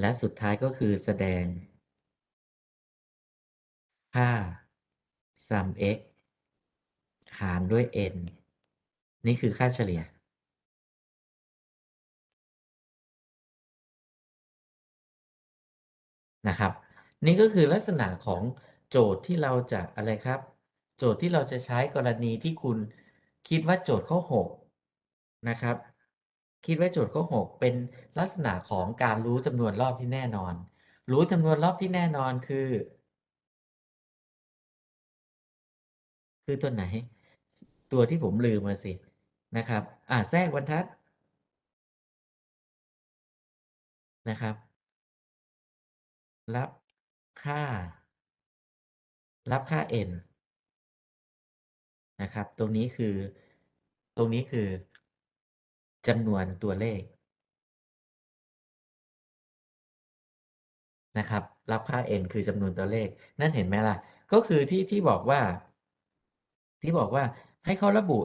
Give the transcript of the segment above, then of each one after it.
และสุดท้ายก็คือแสดง ค่า sum x หารด้วย n นี่คือค่าเฉลี่ย นะครับ นี่ก็คือลักษณะของโจทย์ที่เราจะอะไรครับ โจทย์ที่เราจะใช้กรณีที่คุณคิดว่าโจทย์ข้อ 6 นะครับ คิดไว่าโจทย์ข้อ6เป็นลักษณะของการรู้จำนวนรอบที่แน่นอน รู้จำนวนรอบที่แน่นอนคือ คือตัวไหน ตัวที่ผมลืมมาสินะครับ อ่าแทรกบรรทัดนะครับ รับค่า รับค่า n นะครับ ตรงนี้คือ ตรงนี้คือ จำนวนตัวเลขนะครับ รับค่า n คือจำนวนตัวเลข นั่นเห็นไหมล่ะ ก็คือที่ที่บอกว่า ที่บอกว่าให้เขาระบุ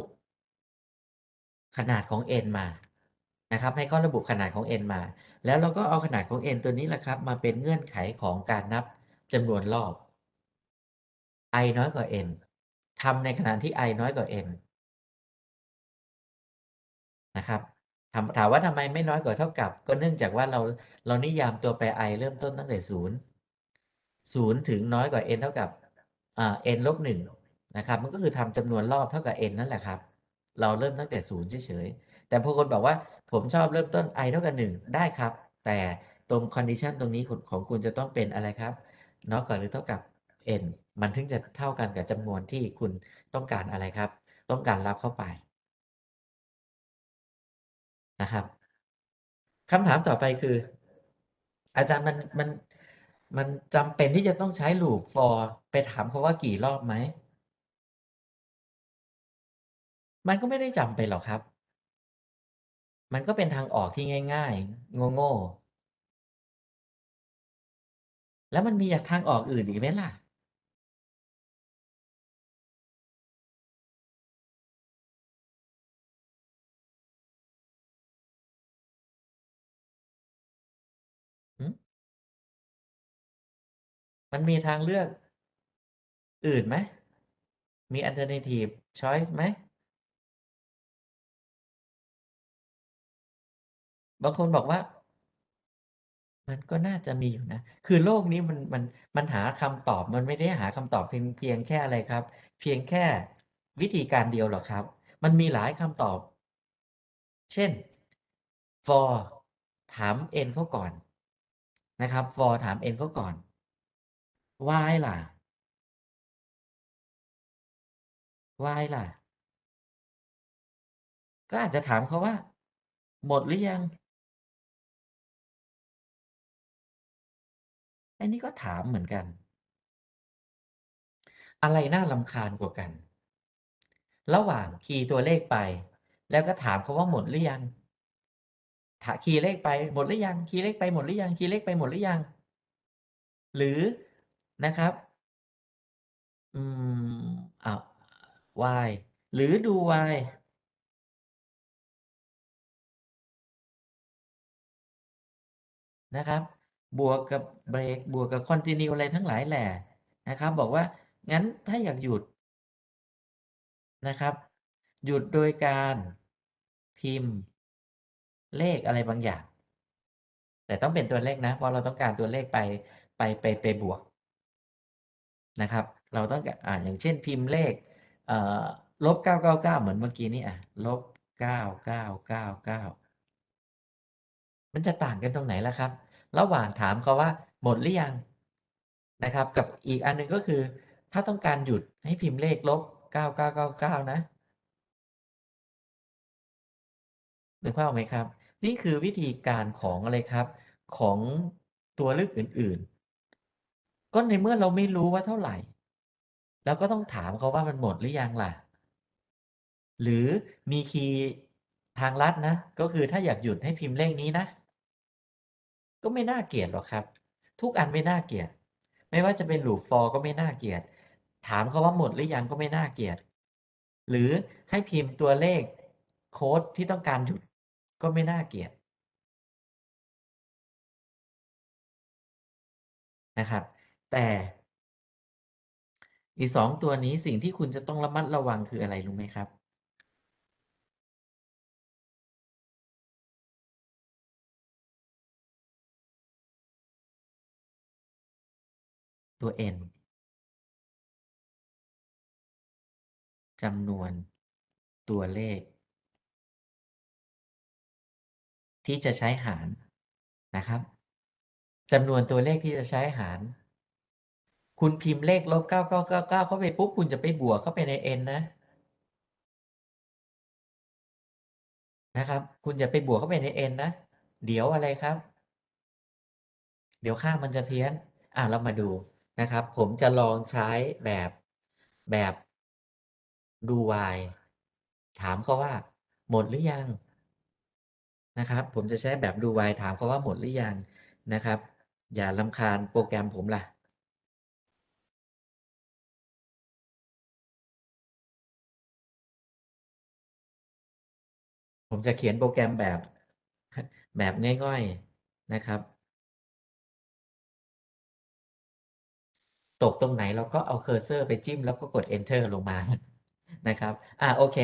ขนาดของ n มานะครับ ให้เขาระบุขนาดของ n มา แล้วเราก็เอาขนาดของ n ตัวนี้แหละครับ มาเป็นเงื่อนไขของการนับจำนวนรอบ i น้อยกว่า n ทำในขณะที่ i น้อยกว่า n นะครับ ถามถามว่าทำไมไม่น้อยกว่าเท่ากับ ก็เนื่องจากว่าเราเรานิยามตัวแปร i เริ่มต้นตั้งแต่0 0ถึงน้อยกว่า n เท่ากับอ่า n ลบ1นะครับ มันก็คือทำจำนวนรอบเท่ากับ n นั่นแหละครับ เราเริ่มตั้งแต่0เฉยๆแต่พอคนบอกว่าผมชอบเริ่มต้น i เท่ากับ1ได้ครับ แต่ตรง condition ตรงนี้ของของคุณจะต้องเป็นอะไรครับน้อยกว่าหรือเท่ากับ n มันถึงจะเท่ากันกับจำนวนที่คุณต้องการอะไรครับ ต้องการรับเข้าไป นะครับคำถามต่อไปคือ อาจารย์มันมันมันจำเป็นที่จะต้องใช้ loop for ไปถามเขาว่ากี่รอบไหม?มันก็ไม่ได้จำเป็นหรอกครับ มันก็เป็นทางออกที่ง่าย ๆ โง่ๆแล้วมันมีอะทางออกอื่นอีกไหมล่ะ? มันมีทางเลือกอื่นไหม?มีอ alternative choice ไหม?บางคนบอกว่า มันก็น่าจะมีอยู่นะ คือโลกนี้มันมันมันหาคำตอบมันไม่ได้หาคำตอบเพียงเพียงแค่อะไรครับ เพียงแค่วิธีการเดียวหรอกครับ มันมีหลายคำตอบ เช่น for ถาม n เขาก่อนนะครับ for ถาม n เขาก่อน why ล่ะ? why ล่ะ?ก็อาจจะถามเขาว่า หมดหรือยัง?อันนี้ก็ถามเหมือนกัน อะไรน่ารำคาญกว่ากัน?ระหว่างคีย์ตัวเลขไป แล้วก็ถามเขาว่าหมดหรือยัง?ถาคีย์เลขไปหมดหรือยัง?คีย์เลขไปหมดหรือยัง?คีย์เลขไปหมดหรือยัง?หรือ นะครับ อืม อ้าว y หรือดู y นะครับ บวกกับเบรกบวกกับคอนทินิวอะไรทั้งหลายแหล่นะครับ บอกว่า งั้นถ้าอยากหยุดนะครับ หยุดโดยการพิมพ์เลขอะไรบางอย่าง แต่ต้องเป็นตัวเลขนะ เพราะเราต้องการตัวเลขไปไปไปไปบวก นะครับ เราต้องอ่าอย่างเช่นพิมพ์เลขเอ่อ -999 เหมือนเมื่อกี้นี้อะ -9999 มันจะต่างกันตรงไหนล่ะครับ ระหว่างถามเขาว่าหมดหรือยัง?นะครับ กับอีกอันหนึ่งก็คือ ถ้าต้องการหยุดให้พิมพ์เลขลบ -9999 นะนึกภาพไหมครับ?นี่คือวิธีการของอะไรครับ ของตัวเลือกอื่น ก็ในเมื่อเราไม่รู้ว่าเท่าไหร่เราก็ต้องถามเขาว่ามันหมดหรือยังล่ะ?หรือมีคีย์ทางลัดนะ ก็คือถ้าอยากหยุดให้พิมพ์เลขนี้นะ ก็ไม่น่าเกลียดหรอกครับ ทุกอันไม่น่าเกลียด ไม่ว่าจะเป็น loop for ก็ไม่น่าเกลียด ถามเขาว่าหมดหรือยัง?ก็ไม่น่าเกลียด หรือให้พิมพ์ตัวเลขโค้ดที่ต้องการหยุดก็ไม่น่าเกลียดนะครับ แต่อีกสองตัวนี้สิ่งที่คุณจะต้องระมัดระวังคืออะไรรู้ไหมครับ ตัว n จำนวนตัวเลข ที่จะใช้หารนะครับจำนวนตัวเลขที่จะใช้หาร คุณพิมพ์เลขลบเก้าเก้าเก้าเก้าเข้าไปปุ๊บคุณจะไปบวกเข้าไปใน n นะนะครับ คุณอย่าไปบวกเข้าไปใน n นะ เดี๋ยวอะไรครับ เดี๋ยวค่ามันจะเพี้ยน อะเรามาดูนะครับ ผมจะลองใช้แบบแบบดู y ถามเขาว่า หมดหรือยังนะครับ ผมจะใช้แบบดู y ถามเขาว่าหมดหรือยังนะครับ อย่าลำคาญโปรแกรมผมล่ะ ผมจะเขียนโปรแกรมแบบ แบบง่อยๆนะครับ ตกตรงไหนเราก็เอาเคอร์เซอร์ไปจิ้มแล้วก็กด enter ลงมานะครับ อ่าโอเค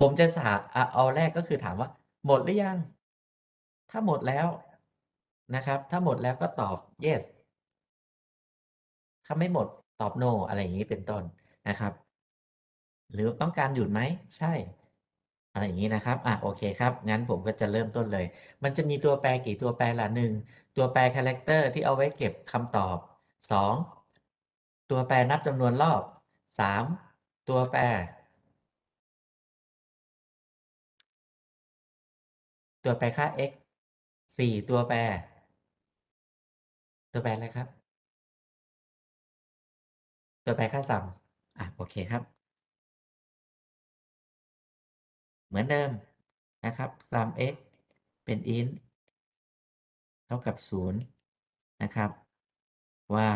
ผมจะสาอะเอาแรกก็คือถามว่า หมดหรือยัง ถ้าหมดแล้วนะครับ ถ้าหมดแล้วก็ตอบ yes ถ้าไม่หมดตอบ no อะไรอย่างนี้เป็นต้นนะครับ หรือต้องการหยุดไหม ใช่ อะไรอย่างนี้นะครับ อะโอเคครับ งั้นผมก็จะเริ่มต้นเลย มันจะมีตัวแปรกี่ตัวแปรละหนึ่งตัวแปรคาแรคเตอร์ที่เอาไว้เก็บคำตอบสองตัวแปรนับจำนวนรอบสามตัวแปร ตัวแปรค่า x สี่ตัวแปร ตัวแปรอะไรครับ ตัวแปรค่าซัมอะโอเคครับ เหมือนเดิมนะครับ sum x เป็น int เท่ากับศูนะครับ ว่า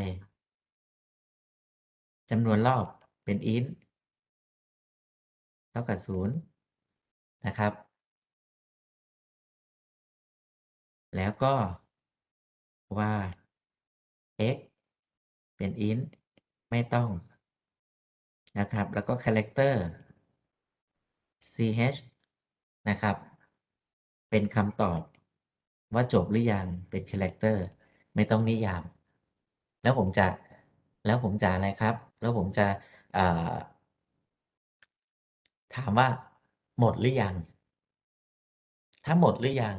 i จำนวนรอบเป็น int เท่ากับศูนย์นะครับ แล้วก็ว่า x เป็น int ไม่ต้อง นะครับ แล้วก็ character ch นะครับ เป็นคำตอบว่าจบหรือยังเป็น character ไม่ต้องนิยาม แล้วผมจะแล้วผมจะอะไรครับ แล้วผมจะถามว่าหมดหรือยัง ถ้าหมดหรือยัง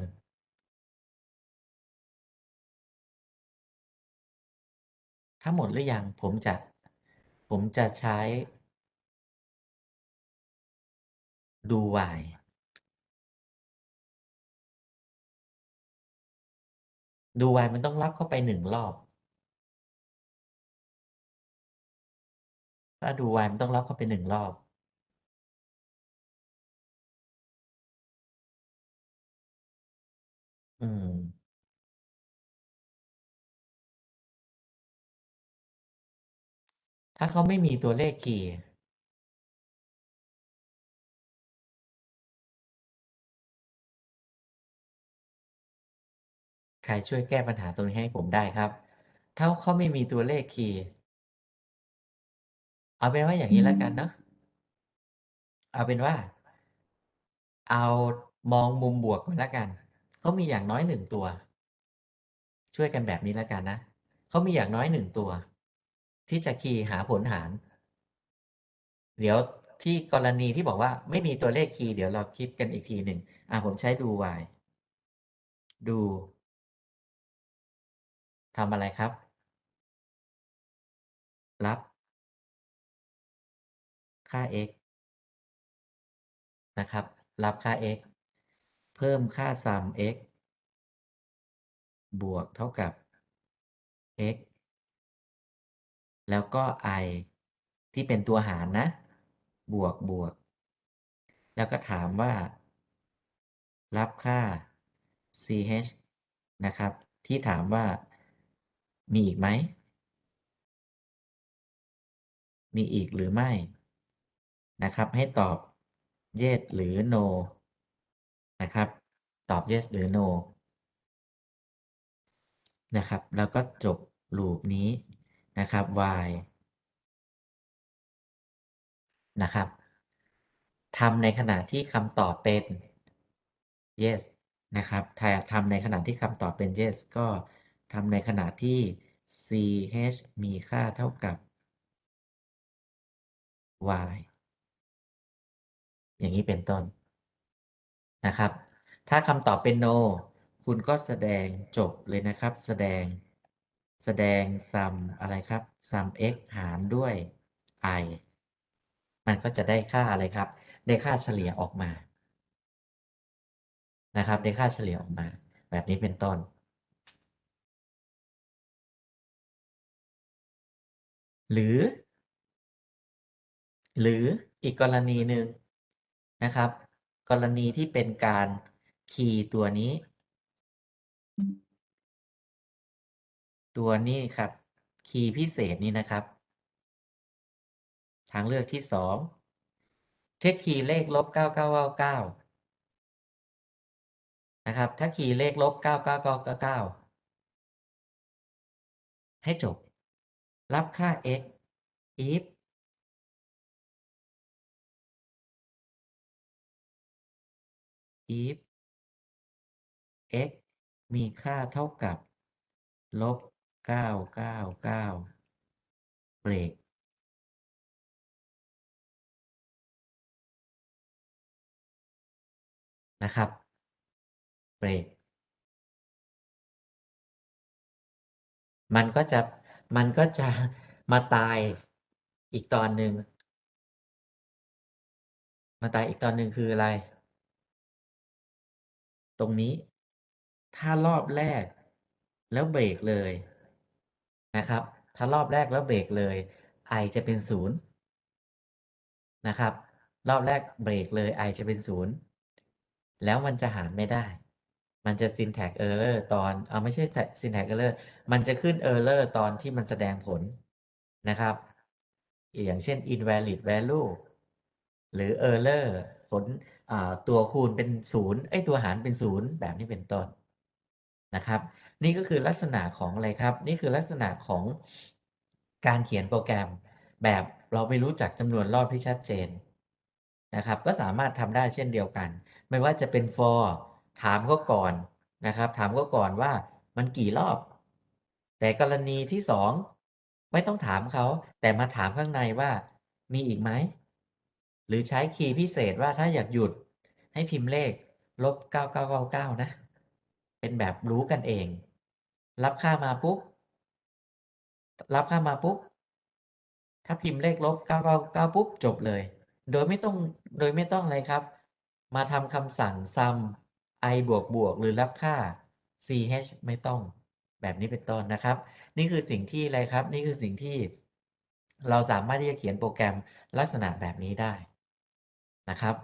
ถ้าหมดหรือยัง ผมจะ ผมจะใช้ ดู y ดู y มันต้องรับเข้าไปหนึ่งรอบ ถ้าดู y มันต้องรับเข้าไปหนึ่งรอบ อืม ถ้าเขาไม่มีตัวเลขคีย์ รช่วยแก้ปัญหาตรงนี้ให้ผมได้ครับ ถ้าเขาไม่มีตัวเลขคีย์ เอาเป็นว่าอย่างนี้แล้วกันเนาะ เอาเป็นว่า เอามองมุมบวกก่อนแล้วกัน เขามีอย่างน้อยหนึ่งตัว ช่วยกันแบบนี้แล้วกันนะ เขามีอย่างน้อยหนึ่งตัว ที่จะคีย์หาผลหาร เดี๋ยวที่กรณีที่บอกว่าไม่มีตัวเลขคีย์เดี๋ยวเราคิดกันอีกทีหนึ่งอะผมใช้ดู y ดู ทำอะไรครับ รับ ค่า x นะครับ รับค่า x เพิ่มค่า sum x บวกเท่ากับ x แล้วก็ i ที่เป็นตัวหารนะ บวกบวก แล้วก็ถามว่า รับค่า ch นะครับ ที่ถามว่า มีอีกไหม มีอีกหรือไม่ นะครับ ให้ตอบ yes หรือ no นะครับ ตอบ yes หรือ no นะครับ แล้วก็จบลูปนี้นะครับ while นะครับทำในขณะที่คำตอบเป็น yes นะครับถ้าทำในขณะที่คำตอบเป็น yes ก็ ทำในขณะที่ ch มีค่าเท่ากับ y อย่างนี้เป็นต้นนะครับ ถ้าคำตอบเป็น no คุณก็แสดงจบเลยนะครับ แสดงแสดง sum อะไรครับ sum x หารด้วย i มันก็จะได้ค่าอะไรครับ ได้ค่าเฉลี่ยออกมา นะครับ ได้ค่าเฉลี่ยออกมา แบบนี้เป็นต้น หรือ หรืออีกกรณีหนึ่งนะครับ กรณีที่เป็นการคีย์ตัวนี้ ตัวนี้ครับ คีย์พิเศษนี้นะครับ ทางเลือกที่สองเทคคีย์เลขลบเก้าเก้าเก้าเก้านะครับ ถ้าคีย์เลขลบเก้าเก้าเก้าเก้าเก้าให้จบ รับค่า x if if x มีค่าเท่ากับ ลบเก้าเก้าเก้าเบรก นะครับ เบรก มันก็จะ มันก็จะมาตายอีกตอนหนึ่ง มาตายอีกตอนหนึ่งคืออะไร ตรงนี้ ถ้ารอบแรกแล้วเบรกเลยนะครับ ถ้ารอบแรกแล้วเบรกเลย i จะเป็นศูนย์นะครับ รอบแรกเบรกเลย i จะเป็นศูนย์แล้วมันจะหารไม่ได้ มันจะ syntax error ตอนเอาไม่ใช่ syntax error มันจะขึ้น error ตอนที่มันแสดงผลนะครับ อย่างเช่น invalid value หรือ error ผลตัวคูณเป็นศูนย์ไอตัวหารเป็นศูนย์แบบนี้เป็นต้นนะครับ นี่ก็คือลักษณะของอะไรครับ นี่คือลักษณะของการเขียนโปรแกรมแบบเราไม่รู้จักจำนวนรอบที่ชัดเจนนะครับ ก็สามารถทำได้เช่นเดียวกัน ไม่ว่าจะเป็น for ถามก็ก่อนนะครับ ถามก็ก่อนว่ามันกี่รอบ แต่กรณีที่สองไม่ต้องถามเขา แต่มาถามข้างในว่า มีอีกไหม หรือใช้คีย์พิเศษว่าถ้าอยากหยุดให้พิมพ์เลขลบ 9999 นะ เป็นแบบรู้กันเอง รับค่ามาปุ๊บ รับค่ามาปุ๊บ ถ้าพิมพ์เลขลบ 999 ปุ๊บ จบเลย โดยไม่ต้อง โดยไม่ต้องอะไรครับ มาทำคำสั่ง sum i บวกบวกหรือรับค่า ch ไม่ต้องแบบนี้เป็นต้นนะครับ นี่คือสิ่งที่อะไรครับ นี่คือสิ่งที่เราสามารถที่จะเขียนโปรแกรมลักษณะแบบนี้ได้นะครับ